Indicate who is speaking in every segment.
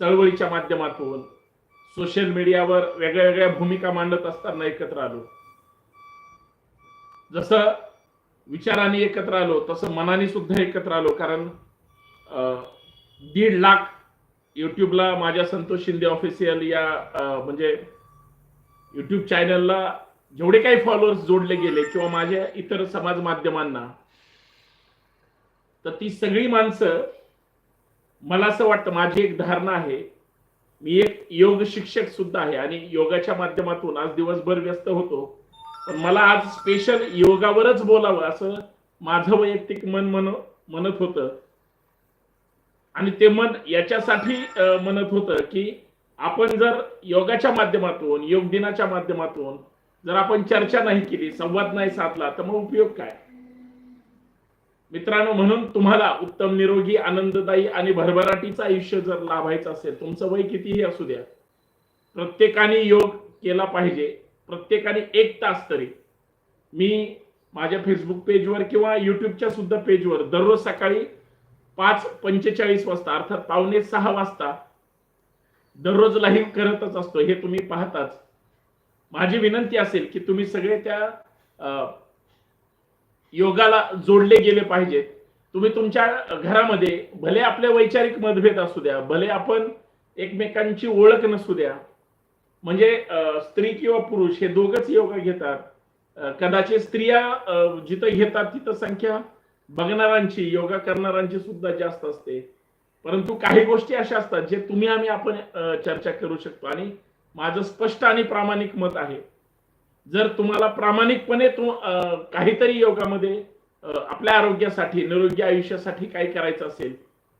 Speaker 1: चळवळीच्या माध्यमातून सोशल मीडियावर वेगळ्या वेगळ्या भूमिका मांडत असताना एकत्र आलो. जसं विचाराने एकत्र आलो तसं मनाने सुद्धा एकत्र आलो कारण दीड लाख युट्यूबला माझ्या संतोष शिंदे ऑफिशियल या म्हणजे युट्यूब चॅनलला जेवढे काही फॉलोअर्स जोडले गेले किंवा माझ्या इतर समाज माध्यमांना तर ती सगळी माणसं मला असं वाटतं माझी एक धारणा आहे मी एक योग शिक्षक सुद्धा आहे आणि योगाच्या माध्यमातून आज दिवसभर व्यस्त होतो. पण मला आज स्पेशल योगावरच बोलावं असं माझं वैयक्तिक मन मन म्हणत होतं. आणि ते मन याच्यासाठी म्हणत होतं की आपण जर योगाच्या माध्यमातून योग दिनाच्या माध्यमातून जर आपण चर्चा नाही केली संवाद नाही साधला तर मग उपयोग काय? मित्रांनो म्हणून तुम्हाला उत्तम निरोगी आनंददायी आणि भरभराटीचं आयुष्य जर लाभायचं असेल तुमचं वय कितीही असू द्या प्रत्येकाने योग केला पाहिजे. प्रत्येकाने एक तास तरी. मी माझ्या फेसबुक पेजवर किंवा युट्यूबच्या सुद्धा पेजवर दररोज सकाळी पाच पंचेचाळीस वाजता अर्थात पावणे सहा वाजता दररोज लाईव्ह करतच असतो. हे तुम्ही पाहताच. माझी विनंती असेल की तुम्ही सगळे त्या योगाला जोडले गेले पाहिजेत तुम्ही तुमच्या घरामध्ये भले आपले वैचारिक मतभेद असू द्या भले आपण एकमेकांची ओळख नसू द्या म्हणजे स्त्री किंवा पुरुष हे दोघच योगा घेतात. कदाचित स्त्रिया जिथं घेतात तिथं संख्या बघणाऱ्यांची योगा करणाऱ्यांची सुद्धा जास्त असते. परंतु काही गोष्टी अशा असतात जे तुम्ही आम्ही आपण चर्चा करू शकतो. आणि माझं स्पष्ट आणि प्रामाणिक मत आहे जर तुम्हाला प्रामाणिकपणे तू काहीतरी योगामध्ये आपल्या आरोग्यासाठी निरोगी आयुष्यासाठी काय करायचं असेल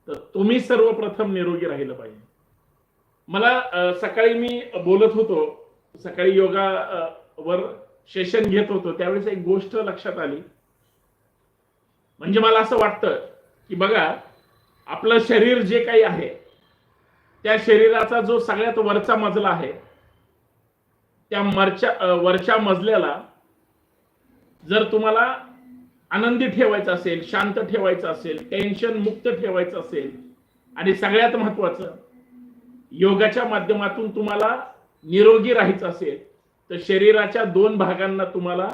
Speaker 1: तर तुम्ही सर्वप्रथम निरोगी राहिलं पाहिजे. मला सकाळी मी बोलत होतो सकाळी योगा वर सेशन घेत होतो त्यावेळेस एक गोष्ट लक्षात आली. म्हणजे मला असं वाटतं की बघा आपलं शरीर जे काही आहे त्या शरीराचा जो सगळ्यात वरचा मजला आहे त्या मरच्या वरच्या मजल्याला जर तुम्हाला आनंदी ठेवायचं असेल शांत ठेवायचं असेल टेन्शन मुक्त ठेवायचं असेल आणि सगळ्यात महत्वाचं योगाच्या माध्यमातून तुम्हाला निरोगी राहायचं असेल तर शरीराच्या दोन भागांना तुम्हाला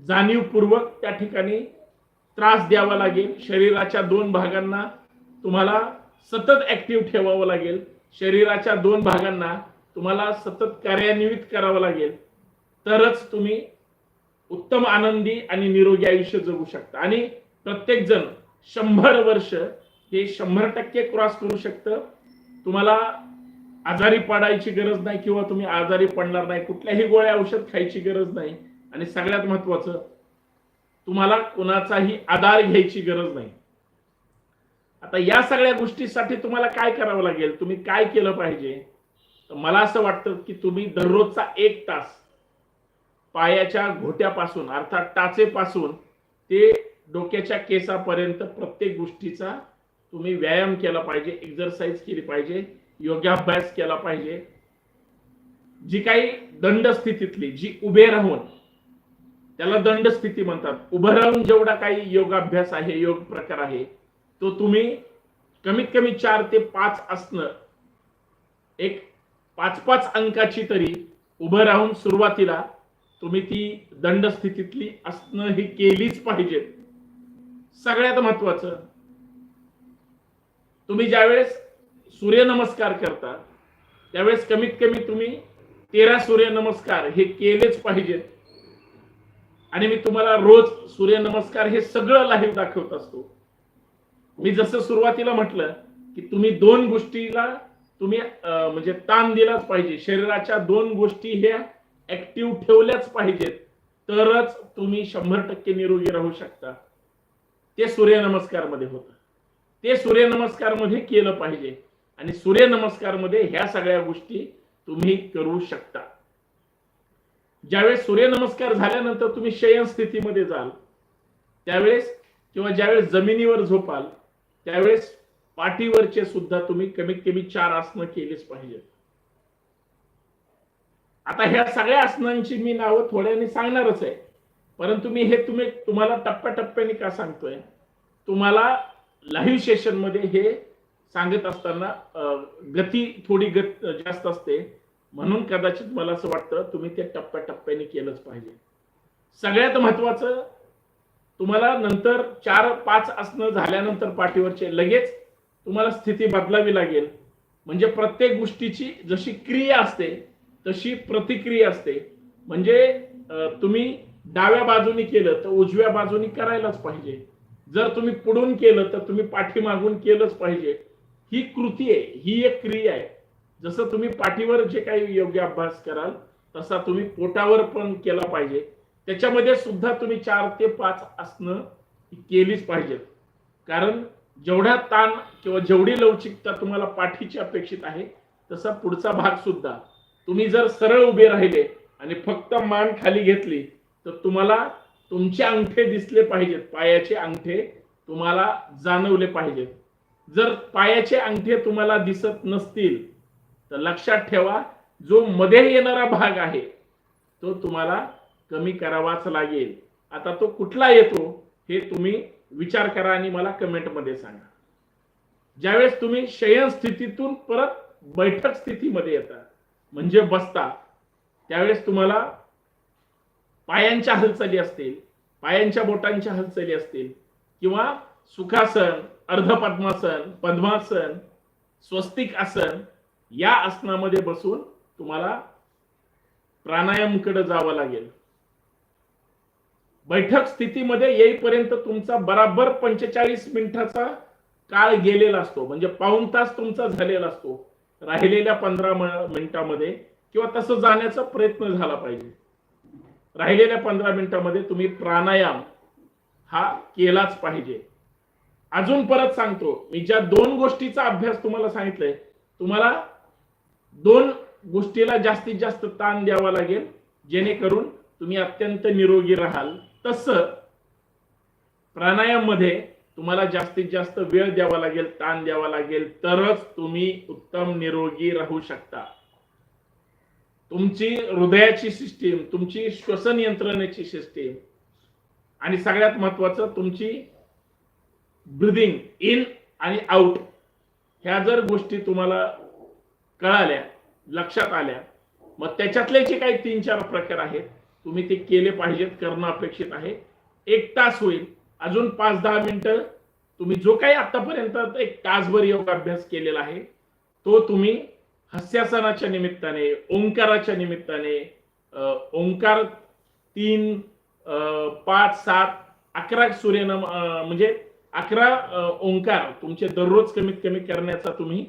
Speaker 1: जाणीवपूर्वक त्या ठिकाणी त्रास द्यावा लागेल. शरीराच्या दोन भागांना तुम्हाला सतत ऍक्टिव्ह ठेवावं लागेल. शरीराच्या दोन भागांना तुम्हाला सतत कार्यान्वित करावं लागेल तरच तुम्ही उत्तम आनंदी आणि निरोगी आयुष्य जगू शकता. आणि प्रत्येक जण शंभर वर्ष हे शंभर टक्के क्रॉस करू शकतं. तुम्हाला आजारी पडायची गरज नाही किंवा तुम्ही आजारी पडणार नाही कुठल्याही गोळ्या औषध खायची गरज नाही. आणि सगळ्यात महत्वाचं तुम्हाला कोणाचाही आधार घ्यायची गरज नाही. आता या सगळ्या गोष्टीसाठी तुम्हाला काय करावं लागेल? तुम्ही काय केलं पाहिजे? तर मला असं वाटतं की तुम्ही दररोजचा एक तास पायाच्या घोट्यापासून अर्थात टाचेपासून ते डोक्याच्या केसापर्यंत प्रत्येक गोष्टीचा तुम्ही व्यायाम केला पाहिजे एक्झरसाइज केली पाहिजे योगाभ्यास केला पाहिजे. जी काही दंड स्थितीतली जी उभे राहून त्याला दंड स्थिती म्हणतात. उभं राहून जेवढा काही योगाभ्यास आहे योग प्रकार आहे तो तुम्ही कमीत कमी चार ते पाच असणं एक पाच पाच अंकाची तरी उभं राहून सुरुवातीला तुम्ही ती दंड स्थितीतली असणं ही केलीच पाहिजे सगळ्यात महत्वाचं तुम्ही ज्यावेळेस सूर्यनमस्कार करता त्यावेळेस कमीत कमी तुम्ही तेरा सूर्यनमस्कार हे केलेच पाहिजेत. आणि मी तुम्हाला रोज सूर्यनमस्कार हे सगळं लाईव्ह दाखवत असतो. मी जसं सुरुवातीला म्हटलं की तुम्ही दोन गोष्टीला तुम्ही म्हणजे ताण दिलाच पाहिजे. शरीराच्या दोन गोष्टी ह्या ऍक्टिव्ह ठेवल्याच पाहिजेत. तरच तुम्ही शंभर टक्के निरोगी राहू शकता. ते सूर्यनमस्कारमध्ये होतं. ते सूर्यनमस्कारमध्ये केलं पाहिजे. आणि सूर्यनमस्कारमध्ये ह्या सगळ्या गोष्टी तुम्ही करू शकता. ज्यावेळेस सूर्यनमस्कार झाल्यानंतर तुम्ही शयन स्थितीमध्ये जाल त्यावेळेस किंवा ज्यावेळेस जमिनीवर झोपाल त्यावेळेस पाठीवरचे सुद्धा तुम्ही कमीत कमी चार आसनं केलीच पाहिजेत. आता ह्या सगळ्या आसनांची मी नावं थोड्याने सांगणारच आहे. परंतु मी हे तुम्ही तुम्हाला टप्प्याटप्प्याने का सांगतोय? तुम्हाला लाईव्ह सेशनमध्ये हे सांगत असताना गती थोडी गत जास्त असते. म्हणून कदाचित मला असं वाटतं तुम्ही ते टप्प्याटप्प्याने केलंच पाहिजे. सगळ्यात महत्वाचं तुम्हाला नंतर चार पाच आसनं झाल्यानंतर पाठीवरचे लगेच तुम्हाला स्थिती बदलावी लागेल. म्हणजे प्रत्येक गोष्टीची जशी क्रिया असते तशी प्रतिक्रिया असते. म्हणजे तुम्ही डाव्या बाजूनी केलं तर उजव्या बाजूनी करायलाच पाहिजे. जर तुम्ही पुढून केलं तर तुम्ही पाठीमागून केलंच पाहिजे. ही कृती आहे ही एक क्रिया आहे. जसं तुम्ही पाठीवर जे काही योग्य अभ्यास कराल तसा तुम्ही पोटावर पण केला पाहिजे. त्याच्यामध्ये सुद्धा तुम्ही चार ते पाच आसनं केलीच पाहिजेत. कारण जेवढा ताण किंवा जेवढी लवचिकता तुम्हाला पाठीची अपेक्षित आहे तसा पुढचा भाग सुद्धा. तुम्ही जर सरळ उभे राहिले आणि फक्त मान खाली घेतली तर तुम्हाला तुमचे अंगठे दिसले पाहिजेत. पायाचे अंगठे तुम्हाला जाणवले पाहिजेत. जर पायाचे अंगठे तुम्हाला दिसत नसतील तर लक्षात ठेवा जो मध्ये येणारा भाग आहे तो तुम्हाला कमी करावाच लागेल. आता तो कुठला येतो हे तुम्ही विचार करा आणि मला कमेंटमध्ये सांगा. ज्यावेळेस तुम्ही शयन स्थितीतून परत बैठक स्थितीमध्ये येता म्हणजे बसता त्यावेळेस तुम्हाला पायांच्या हालचाली असतील पायांच्या बोटांच्या हालचाली असतील किंवा सुखासन अर्धपद्मासन पद्मासन स्वस्तिक आसन या आसनामध्ये बसून तुम्हाला प्राणायामकडे जावं लागेल. बैठक स्थितीमध्ये येईपर्यंत तुमचा बराबर पंचेचाळीस मिनिटाचा काळ गेलेला असतो. म्हणजे पाऊन तास तुमचा झालेला असतो. राहिलेल्या पंधरा मिनिटामध्ये किंवा तसं जाण्याचा प्रयत्न झाला पाहिजे. राहिलेल्या पंधरा मिनिटामध्ये तुम्ही प्राणायाम हा केलाच पाहिजे. अजून परत सांगतो. मी ज्या दोन गोष्टीचा अभ्यास तुम्हाला सांगितलंय तुम्हाला दोन गोष्टीला जास्तीत जास्त ताण द्यावा लागेल. जेणेकरून तुम्ही अत्यंत निरोगी राहाल. तसं प्राणायाममध्ये तुम्हाला जास्तीत जास्त वेळ द्यावा लागेल ताण द्यावा लागेल तरच तुम्ही उत्तम निरोगी राहू शकता. तुमची हृदयाची सिस्टीम तुमची श्वसन यंत्रणेची सिस्टीम आणि सगळ्यात महत्वाचं तुमची ब्रिदिंग इन आणि आउट ह्या जर गोष्टी तुम्हाला कळाल्या लक्षात आल्या मग त्याच्यातले जे काही तीन चार प्रकार आहेत तुम्ही ते केले पाहिजेत करणं अपेक्षित आहे. एक तास होईल. अजून पाच दहा मिनिटं. तुम्ही जो काही आतापर्यंत एक तासभर योग अभ्यास केलेला आहे तो तुम्ही हास्यासनाच्या निमित्ताने ओंकाराच्या निमित्ताने ओंकार तीन पाच सात अकरा सूर्यनम म्हणजे अकरा ओंकार तुमचे दररोज कमीत कमी करण्याचा तुम्ही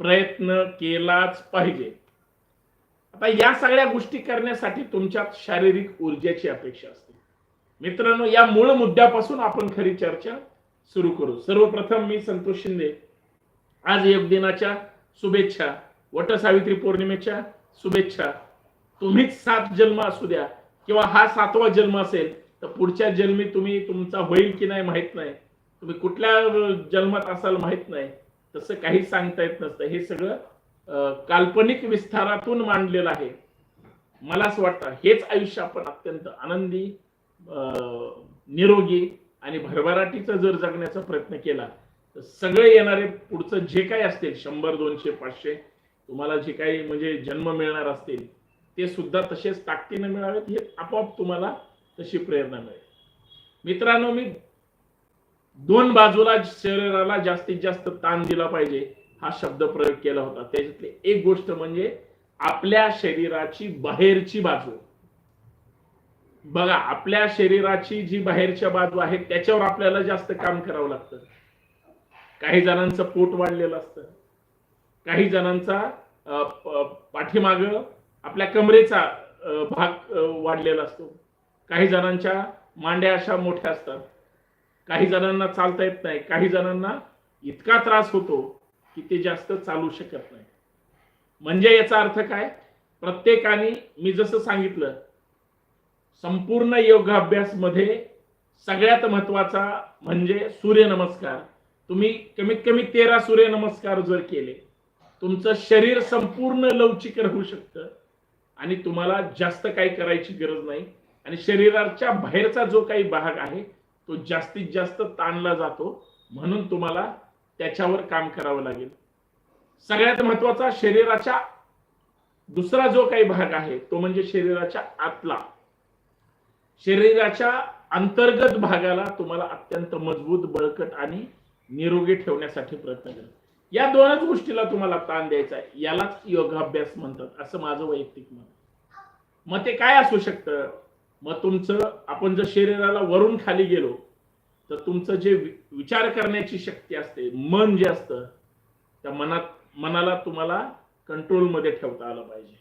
Speaker 1: प्रयत्न केलाच पाहिजे. आता या सगळ्या गोष्टी करण्यासाठी तुमच्यात शारीरिक ऊर्जेची अपेक्षा असते. मित्रांनो या मूळ मुद्द्यापासून आपण खरी चर्चा सुरू करू. सर्वप्रथम मी संतोष शिंदे. आज योग दिनाच्या शुभेच्छा. वट सावित्री पौर्णिमेच्या शुभेच्छा. तुम्हीच सात जन्म असू द्या किंवा हा सातवा जन्म असेल तर पुढच्या जन्मी तुम्ही तुमचा होईल की नाही माहीत नाही. तुम्ही कुठल्या जन्मात असाल माहीत नाही. तसं काही सांगता येत नसतं. हे सगळं काल्पनिक विस्तारातून मांडलेलं आहे. मला असं वाटतं हेच आयुष्य आपण अत्यंत आनंदी अं, निरोगी आणि भरभराटीचं जर जगण्याचा प्रयत्न केला तर सगळे येणारे पुढचं जे काही असतील शंभर दोनशे पाचशे तुम्हाला जे काही म्हणजे जन्म मिळणार असतील ते सुद्धा तसेच ताकदीनं मिळावेत हे आपोआप तुम्हाला तशी प्रेरणा मिळेल. मित्रांनो मी दोन बाजूला शरीराला जास्तीत जास्त ताण दिला पाहिजे. हा शब्द प्रयोग केला होता. त्याच्यातली एक गोष्ट म्हणजे आपल्या शरीराची बाहेरची बाजू. बघा आपल्या शरीराची जी बाहेरच्या बाजू आहे त्याच्यावर आपल्याला जास्त काम करावं लागतं. काही जणांचं पोट वाढलेलं असतं. काही जणांचा पाठीमाग आपल्या कमरेचा भाग वाढलेला असतो. काही जणांच्या मांड्या अशा मोठ्या असतात. काही जणांना चालता येत नाही. काही जणांना इतका त्रास होतो की ते जास्त चालू शकत नाही. म्हणजे याचा अर्थ काय? प्रत्येकाने मी जसं सांगितलं संपूर्ण योगाभ्यास मध्ये सगळ्यात महत्त्वाचा म्हणजे सूर्यनमस्कार. तुम्ही कमीत कमी तेरा सूर्यनमस्कार जर केले तुमचं शरीर संपूर्ण लवचिक राहू शकतं आणि तुम्हाला जास्त काही करायची गरज नाही. आणि शरीराच्या बाहेरचा जो काही भाग आहे तो जास्तीत जास्त ताणला जातो. म्हणून तुम्हाला त्याच्यावर काम करावं लागेल. सगळ्यात महत्त्वाचा शरीराच्या दुसरा जो काही भाग आहे तो म्हणजे शरीराच्या आतला. शरीराच्या अंतर्गत भागाला तुम्हाला अत्यंत मजबूत बळकट आणि निरोगी ठेवण्यासाठी प्रयत्न करा. या दोनच गोष्टीला तुम्हाला ताण द्यायचा आहे. यालाच योगाभ्यास म्हणतात असं माझं वैयक्तिक मत मग ते काय असू शकतं? मग तुमचं आपण जर शरीराला वरून खाली गेलो तर तुमचं जे विचार करण्याची शक्ती असते मन जे असतं त्या मनात मनाला तुम्हाला कंट्रोलमध्ये ठेवता आलं पाहिजे.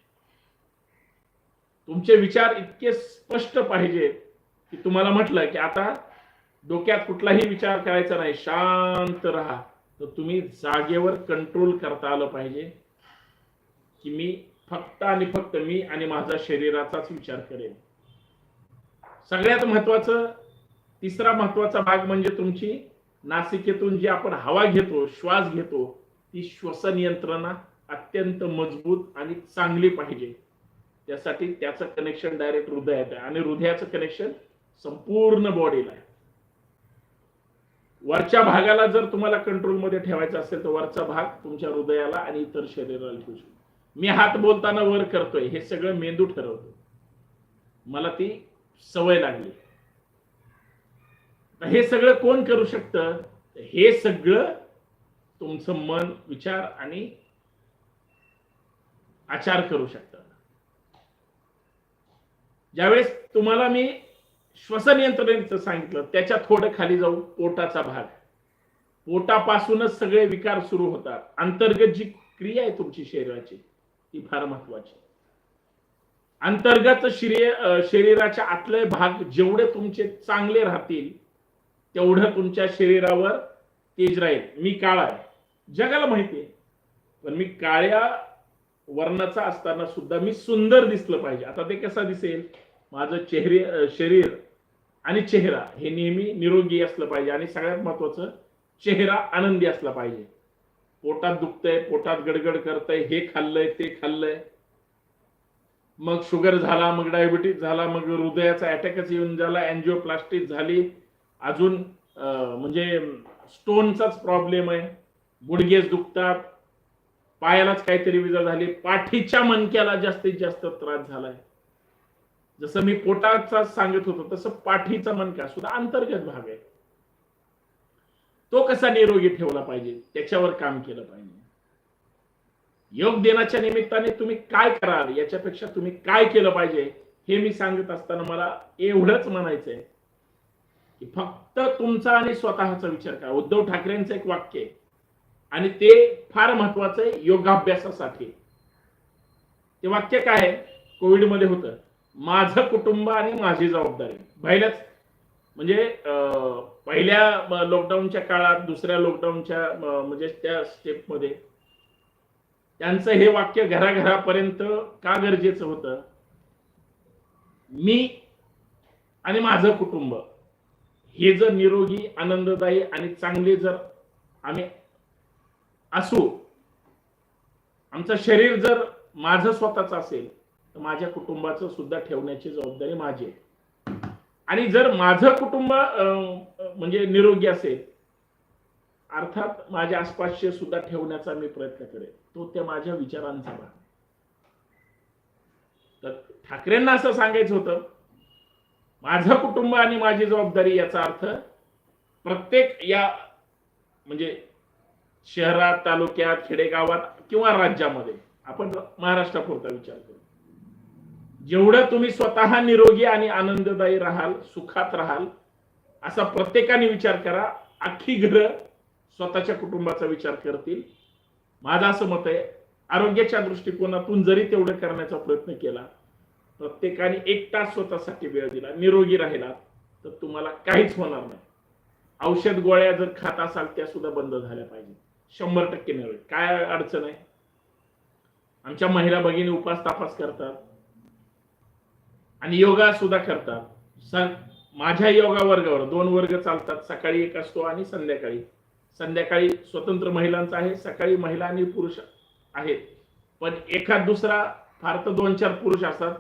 Speaker 1: तुमचे विचार इतके स्पष्ट पाहिजेत की तुम्हाला म्हटलं की आता डोक्यात कुठलाही विचार करायचा नाही शांत राहा. तर तुम्ही जागेवर कंट्रोल करता आलं पाहिजे की मी फक्त आणि फक्त मी आणि माझा शरीराचाच विचार करेन. सगळ्यात महत्वाचं तिसरा महत्त्वाचा भाग म्हणजे तुमची नासिकेतून जी आपण हवा घेतो श्वास घेतो ती श्वसन यंत्रणा अत्यंत मजबूत आणि चांगली पाहिजे. त्यासाठी त्याचं कनेक्शन डायरेक्ट हृदयात आहे आणि हृदयाचं कनेक्शन संपूर्ण बॉडीला आहे. वरच्या भागाला जर तुम्हाला कंट्रोलमध्ये ठेवायचा असेल तर वरचा भाग तुमच्या हृदयाला आणि इतर शरीराला ठेवू शकतो. मी हात बोलताना वर करतोय हे सगळं मेंदू ठरवतो. मला ती सवय लागली. हे सगळं कोण करू शकतं? हे सगळं तुमचं मन विचार आणि आचार करू शकत. ज्यावेळेस तुम्हाला मी श्वसन यंत्रणेचं सांगितलं त्याच्या थोडं खाली जाऊ पोटाचा भाग पोटापासूनच सगळे विकार सुरू होतात. अंतर्गत जी क्रिया आहे तुमची शरीराची ती फार महत्वाची. अंतर्गत शरीर शरीराच्या आतले भाग जेवढे तुमचे चांगले राहतील तेवढं तुमच्या शरीरावर तेज राहील. मी काळा आहे. जगाला माहिती आहे. पण मी काळ्या वर्णाचा असताना सुद्धा मी सुंदर दिसलं पाहिजे. आता ते कसं दिसेल? माझं चेहरे शरीर आणि चेहरा हे नेहमी निरोगी असलं पाहिजे आणि सगळ्यात महत्वाचं चेहरा आनंदी असला पाहिजे. पोटात दुखतंय पोटात गडगड करतंय हे खाल्लंय ते खाल्लंय. मग शुगर झाला मग डायबिटीज झाला मग हृदयाचा अटॅकच येऊन झाला अँजिओप्लास्टिक झाली अजून म्हणजे स्टोनचाच प्रॉब्लेम आहे. गुडघेच दुखतात. पायालाच काहीतरी विजा झाली. पाठीच्या मणक्याला जास्तीत जास्त त्रास झालाय. जसं मी पोटाचा सांगत होतो तसं पाठीचा मणका सुद्धा अंतर्गत भाग आहे. तो कसा निरोगी ठेवला पाहिजे? त्याच्यावर काम केलं पाहिजे. योग दिनाच्या निमित्ताने तुम्ही काय कराल? याच्यापेक्षा तुम्ही काय केलं पाहिजे? हे मी सांगत असताना मला एवढंच म्हणायचंय. की फक्त तुमचा आणि स्वतःचा विचार करा. उद्धव ठाकरेंचं एक वाक्य आहे. आणि ते फार महत्वाचं आहे योगाभ्यासासाठी. ते वाक्य काय आहे? कोविडमध्ये होतं. माझं कुटुंब आणि माझी जबाबदारी. पहिल्याच म्हणजे पहिल्या लॉकडाऊनच्या काळात दुसऱ्या लॉकडाऊनच्या म्हणजे त्या स्टेपमध्ये त्यांचं हे वाक्य घराघरापर्यंत का गरजेचं होतं? मी आणि माझं कुटुंब. हे जर निरोगी आनंददायी आणि चांगले जर आम्ही असू आमचं शरीर जर माझं स्वतःच असेल तर माझ्या कुटुंबाचं सुद्धा ठेवण्याची जबाबदारी माझी आहे. आणि जर माझं कुटुंब म्हणजे निरोगी असेल अर्थात माझ्या आसपासचे सुद्धा ठेवण्याचा मी प्रयत्न करेन. तो त्या माझ्या विचारांचा भाग तर ठाकरेंना असं सांगायचं होतं माझं कुटुंब आणि माझी जबाबदारी याचा अर्थ प्रत्येक या म्हणजे शहरात तालुक्यात खेडेगावात किंवा राज्यामध्ये आपण महाराष्ट्रापुरता विचार करू. जेवढं तुम्ही स्वतः निरोगी आणि आनंददायी राहाल सुखात राहाल असा प्रत्येकाने विचार करा. अख्खी घरं स्वतःच्या कुटुंबाचा विचार करतील. माझं असं मत आहे आरोग्याच्या दृष्टिकोनातून जरी तेवढं करण्याचा प्रयत्न केला प्रत्येकाने एक तास स्वतःसाठी वेळ दिला. निरोगी राहिला तर तुम्हाला काहीच होणार नाही. औषध गोळ्या जर खात असाल त्या सुद्धा बंद झाल्या पाहिजे. शंभर टक्के निरोगी काय अडचण आहे? आमच्या महिला भगिनी उपास तापास करतात. आणि योगा सुद्धा करतात. माझ्या योगा वर्गावर दोन वर्ग चालतात. सकाळी एक असतो आणि संध्याकाळी. संध्याकाळी स्वतंत्र महिलांचा आहे सकाळी महिला आणि पुरुष आहेत. पण एखाद दुसरा फार तर दोन चार पुरुष असतात.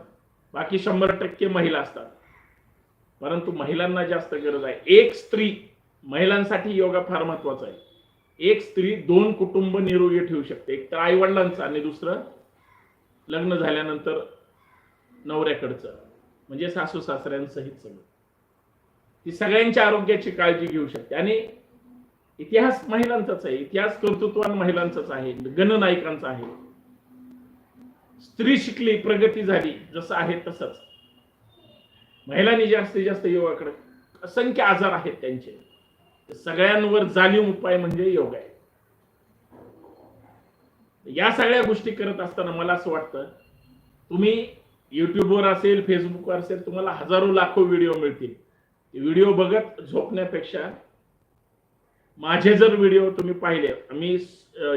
Speaker 1: बाकी शंभर टक्के महिला असतात. परंतु महिलांना जास्त गरज आहे. एक स्त्री महिलांसाठी योगा फार महत्त्वाचा आहे. एक स्त्री दोन कुटुंब निरोगी ठेवू शकते. एक तर आई वडिलांचं आणि दुसरं लग्न झाल्यानंतर नवऱ्याकडचं. म्हणजे सासू सासऱ्यांसहित सगळं. ती सगळ्यांच्या आरोग्याची काळजी घेऊ शकते. आणि इतिहास महिलांचाच आहे. इतिहास कर्तृत्वान महिलांचाच आहे. गणनायकांचा आहे. स्त्री शिकली प्रगती झाली जसं आहे तसंच. महिलांनी जास्तीत जास्त योगाकडे असंख्य आजार आहेत त्यांचे. सगळ्यांवर जाणीव उपाय म्हणजे योग आहे. या सगळ्या गोष्टी करत असताना मला असं वाटतं तुम्ही युट्यूबवर असेल फेसबुकवर असेल तुम्हाला हजारो लाखो व्हिडिओ मिळतील. व्हिडिओ बघत झोपण्यापेक्षा माझे जर व्हिडिओ तुम्ही पाहिले मी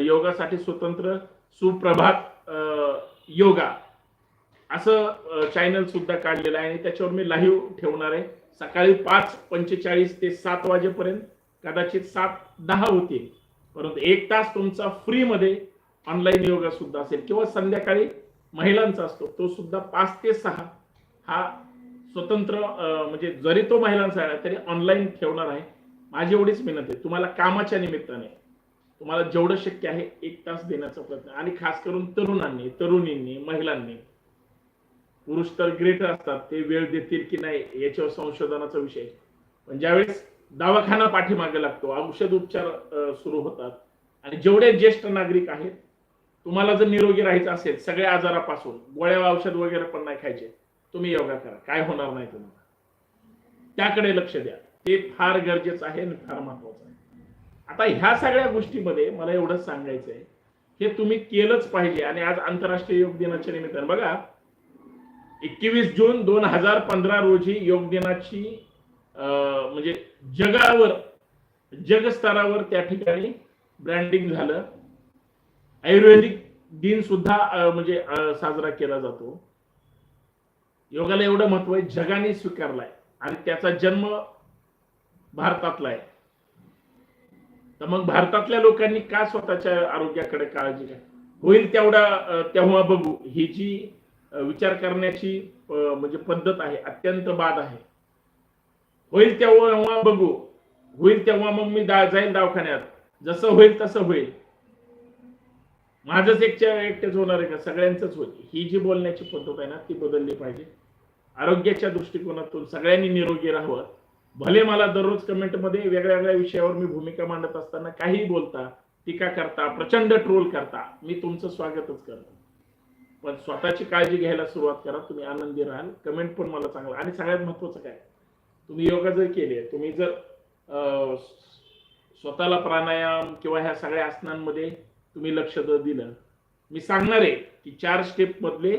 Speaker 1: योगासाठी स्वतंत्र सुप्रभात अं, योगा. असं चॅनल सुद्धा काढलेलं आहे आणि त्याच्यावर मी लाईव्ह ठेवणार आहे. सकाळी पाच पंचेचाळीस ते सात वाजेपर्यंत कदाचित सात दहा होतील. परंतु एक तास तुमचा फ्रीमध्ये ऑनलाईन योगा सुद्धा असेल. किंवा संध्याकाळी महिलांचा असतो तो सुद्धा पाच ते सहा हा स्वतंत्र म्हणजे जरी तो महिलांचा आहे तरी ऑनलाईन ठेवणार आहे. माझी एवढीच विनंती आहे. तुम्हाला कामाच्या निमित्ताने तुम्हाला जेवढं शक्य आहे एक तास देण्याचा प्रयत्न. आणि खास करून तरुणांनी तरुणींनी महिलांनी. पुरुष तर ग्रेटर असतात ते वेळ देतील की नाही याच्यावर संशोधनाचा विषय. पण ज्यावेळेस दवाखाना पाठीमागे लागतो औषध उपचार सुरू होतात. आणि जेवढे ज्येष्ठ नागरिक आहेत तुम्हाला जर निरोगी राहायचं असेल सगळ्या आजारापासून गोळ्या औषध वगैरे पण नाही खायचे तुम्ही योगा करा. काय होणार नाही तुम्हाला. त्याकडे लक्ष द्या. ते फार गरजेचं आहे आणि फार महत्वाचं आहे. आता ह्या सगळ्या गोष्टीमध्ये मला एवढंच सांगायचं आहे हे तुम्ही केलंच पाहिजे आणि आज आंतरराष्ट्रीय योग दिनाच्या निमित्तानं. बघा एकवीस जून दोन हजार पंधरा रोजी योग दिनाची म्हणजे जगावर जगस्तरावर त्या ठिकाणी ब्रँडिंग झालं. आयुर्वेदिक दिन सुद्धा म्हणजे साजरा केला जातो. योगाला एवढं महत्त्व आहे जगाने स्वीकारलाय. आणि त्याचा जन्म भारतातला आहे. तर मग भारतातल्या लोकांनी का स्वतःच्या आरोग्याकडे काळजी घ्या? होईल तेवढा तेव्हा बघू. ही जी विचार करण्याची म्हणजे पद्धत आहे अत्यंत बाद आहे. होईल तेव्हा बघू. होईल तेव्हा मग मी दा- जाईल दवाखान्यात. जसं होईल तसं होईल. माझंच एकच्या एकटेच होणार आहे का? सगळ्यांचंच होईल. ही जी बोलण्याची पद्धत आहे ना ती बदलली पाहिजे. आरोग्याच्या दृष्टिकोनातून सगळ्यांनी निरोगी राहावं. भले मला दररोज कमेंटमध्ये वेगळ्या वेगळ्या विषयावर मी भूमिका मांडत असताना काही बोलता टीका करता प्रचंड ट्रोल करता मी तुमचं स्वागतच करतो. पण स्वतःची काळजी घ्यायला सुरुवात करा तुम्ही आनंदी राहाल. कमेंट पण मला चांगला आणि सगळ्यात महत्वाचं काय? तुम्ही योगा जर केले तुम्ही जर स्वतःला प्राणायाम किंवा ह्या सगळ्या आसनांमध्ये तुम्ही लक्ष जर दिलं मी सांगणार आहे की चार स्टेप मधले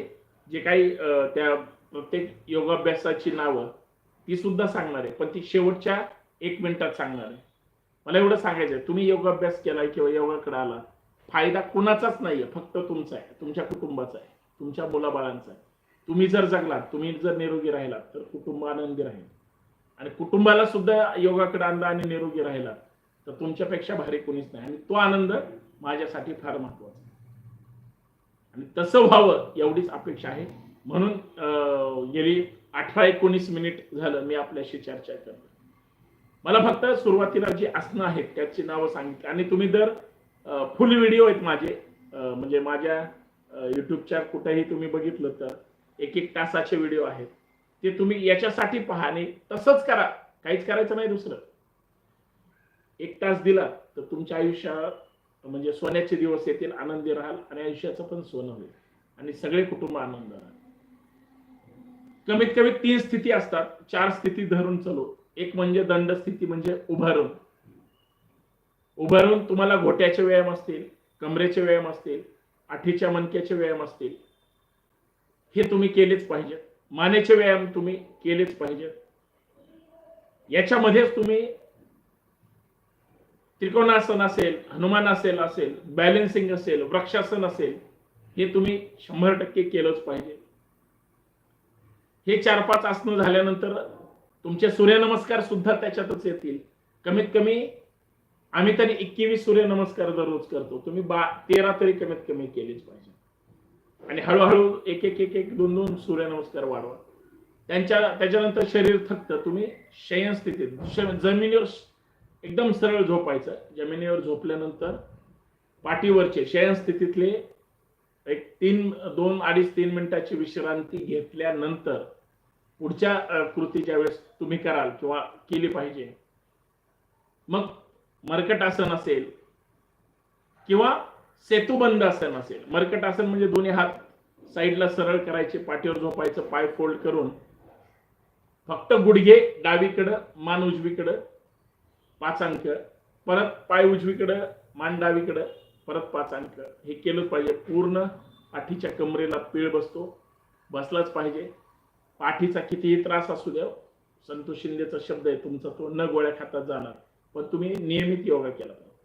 Speaker 1: जे काही त्या प्रत्येक योगाभ्यासाची नावं ती सुद्धा सांगणार आहे. पण ती शेवटच्या एक मिनिटात सांगणार आहे. मला एवढं सांगायचं आहे तुम्ही योगाभ्यास केलाय किंवा योगाकडे आला फायदा कुणाचाच नाहीये. फक्त तुमचा आहे. तुमच्या कुटुंबाचा आहे. तुमच्या मुलाबाळांचा आहे. तुम्ही जर जगलात तुम्ही जर निरोगी राहिलात तर कुटुंब आनंदी राहील. आणि कुटुंबाला सुद्धा योगाकडे आणला आणि निरोगी राहिला तर तुमच्यापेक्षा भारी कोणीच नाही. आणि तो आनंद माझ्यासाठी फार महत्त्वाचा आणि तसं व्हावं एवढीच अपेक्षा आहे. म्हणून अं, गेली अठरा एकोणीस मिनिट झालं मी आपल्याशी चर्चा करतो मला फक्त सुरुवातीला जी आसनं आहेत त्याची नावं सांगितली. आणि तुम्ही जर फुल व्हिडिओ आहेत माझे म्हणजे माझ्या युट्यूबच्या कुठेही तुम्ही बघितलं तर एक एक तासाचे व्हिडिओ आहेत. ते तुम्ही याच्यासाठी पहा आणि तसंच करा. काहीच करायचं नाही दुसरं. एक तास दिला तर तुमच्या आयुष्यात म्हणजे सोन्याचे दिवस येतील आनंदी राहाल आणि आयुष्याचं पण सोनं होईल. आणि सगळे कुटुंब आनंद राहाल कमीत कमी तीन स्थिती असतात. चार स्थिती धरून चालू. एक म्हणजे दंड स्थिती म्हणजे उभारून. उभारून तुम्हाला घोट्याचे व्यायाम असतील कमरेचे व्यायाम असतील आठीच्या मनक्याचे व्यायाम असतील. हे तुम्ही केलेच पाहिजेत मानेचे व्यायाम तुम्ही केलेच पाहिजेत याच्यामध्येच तुम्ही त्रिकोणासन असेल हनुमान असेल असेल बॅलेन्सिंग असेल वृक्षासन असेल हे तुम्ही शंभर टक्के केलंच पाहिजे. हे चार पाच आसनं झाल्यानंतर तुमचे सूर्यनमस्कार सुद्धा त्याच्यातच येतील. कमीत कमी आम्ही तरी एकवीस सूर्यनमस्कार दररोज करतो. तुम्ही बा तेरा तरी कमीत कमी केलेच पाहिजे. आणि हळूहळू एक एक एक एक दोन दोन सूर्यनमस्कार वाढवा. त्यांच्या त्याच्यानंतर शरीर थकतं. तुम्ही शयन स्थितीत जमिनीवर एकदम सरळ झोपायचं. जमिनीवर झोपल्यानंतर पाठीवरचे शयन स्थितीतले एक तीन दोन अडीच तीन मिनिटाची विश्रांती घेतल्यानंतर पुढच्या कृतीच्या वेळेस तुम्ही कराल किंवा केली पाहिजे मग मरकट आसन असेल किंवा सेतुबंद आसन असेल. मरकट आसन म्हणजे दोन्ही हात साईडला सरळ करायचे पाठीवर झोपायचं पाय फोल्ड करून फक्त गुडघे डावीकडं मान उजवीकडं पाच अंक परत पाय उजवीकडं मान डावीकडं परत पाच अंक हे केलंच पाहिजे. पूर्ण पाठीच्या कमरेला पीळ बसतो. बसलाच पाहिजे. पाठीचा कितीही त्रास असू द्या संतोष शिंदेचा शब्द आहे तुमचा तो न गोळ्या खातात जाणार. पण तुम्ही नियमित योगा केला पाहिजे.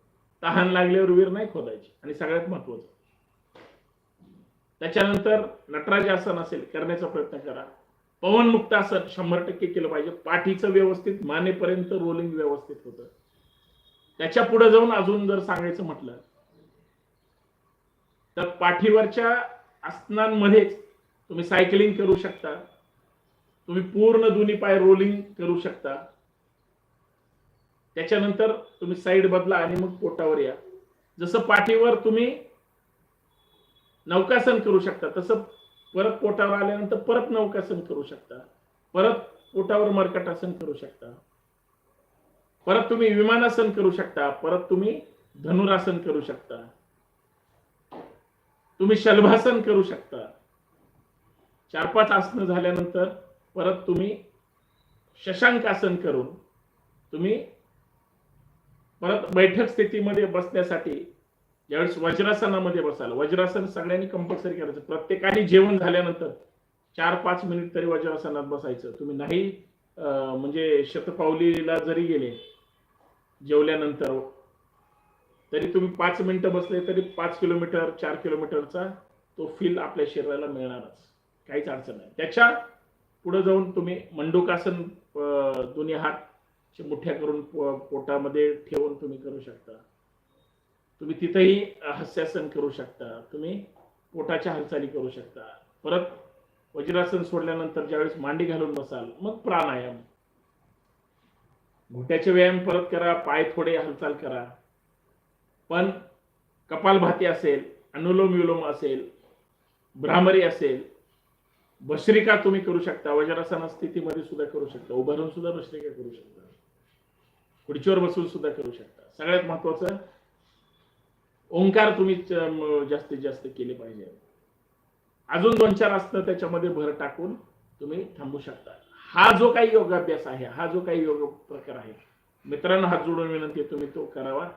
Speaker 1: तहान लागल्यावर वीर नाही खोदायची. आणि सगळ्यात महत्वाचं त्याच्यानंतर नटराज आसन असेल करण्याचा प्रयत्न करा. पवनमुक्त आसन शंभर टक्के केलं पाहिजे. पाठीचं व्यवस्थित मानेपर्यंत रोलिंग व्यवस्थित होतं. त्याच्या पुढे जाऊन अजून जर सांगायचं म्हटलं तर पाठीवरच्या आसनांमध्येच तुम्ही सायकलिंग करू शकता. तुम्ही पूर्ण दोन्ही पाय रोलिंग करू शकता. त्याच्यानंतर तुम्ही साईड बदला आणि मग पोटावर या. जसं पाठीवर तुम्ही नौकासन करू शकता तसं परत पोटावर आल्यानंतर परत नौकासन करू शकता. परत पोटावर मरकटासन करू शकता. परत तुम्ही विमानासन करू शकता. परत तुम्ही धनुरासन करू शकता. तुम्ही शलभासन करू शकता. चार पाच आसनं झाल्यानंतर परत तुम्ही शशांक आसन करून तुम्ही परत बैठक स्थितीमध्ये बसण्यासाठी ज्यावेळेस वज्रासनामध्ये बसाल वज्रासन सगळ्यांनी कंपल्सरी करायचं. प्रत्येकाने जेवण झाल्यानंतर चार पाच मिनिट तरी वज्रासनात बसायचं. तुम्ही नाही म्हणजे शतपावलीला जरी गेले जेवल्यानंतर तरी तुम्ही पाच मिनिटं बसले तरी पाच किलोमीटर चार किलोमीटरचा तो फील आपल्या शरीराला मिळणारच. काहीच अडचण नाही. त्याच्या पुढे जाऊन तुम्ही मंडूकासन दोन्ही हात मुठ्या करून पोटामध्ये ठेवून तुम्ही करू शकता. तुम्ही तिथेही हास्यासन करू शकता. तुम्ही पोटाच्या हालचाली करू शकता. परत वज्रासन सोडल्यानंतर ज्यावेळेस मांडी घालून बसाल मग प्राणायाम. घोट्याचे व्यायाम परत करा पाय थोडे हालचाल करा. पण कपालभाती असेल अनुलोम विलोम असेल भ्रामरी असेल भश्रिका तुम्ही करू शकता वज्रासन स्थितीमध्ये सुद्धा करू शकता उभारून सुद्धा भस्त्रिका करू शकता खुर्चीवर बसून सुद्धा करू शकता. सगळ्यात महत्वाचं ओंकार तुम्ही जास्तीत जास्त केले पाहिजे. अजून दोन चार असतं त्याच्यामध्ये भर टाकून तुम्ही थांबू शकता. हा जो काही योगाभ्यास आहे हा जो काही योग प्रकार आहे मित्रांनो हात जोडून विनंती तुम्ही तो करावा.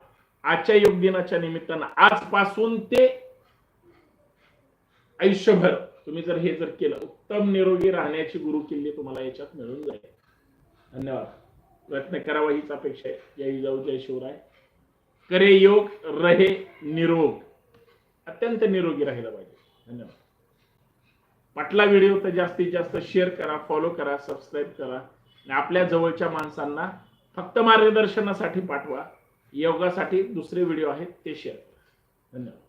Speaker 1: आजच्या योग दिनाच्या निमित्तानं आजपासून ते आयुष्यभर तुम्ही जर हे जर केलं उत्तम निरोगी राहण्याची गुरु किल्ली तुम्हाला याच्यात मिळून जाईल. धन्यवाद. प्रयत्न करावा हीच अपेक्षा आहे. जय जाऊ जय शिवराय. करे योग रहे निरोग. अत्यंत निरोगी राहिला पाहिजे. धन्यवाद. पाटला व्हिडिओ तर जास्तीत जास्त शेअर करा फॉलो करा सबस्क्राईब करा. आणि आपल्या जवळच्या माणसांना फक्त मार्गदर्शनासाठी पाठवा. योगासाठी दुसरे व्हिडिओ आहेत ते शेअर धन्यवाद.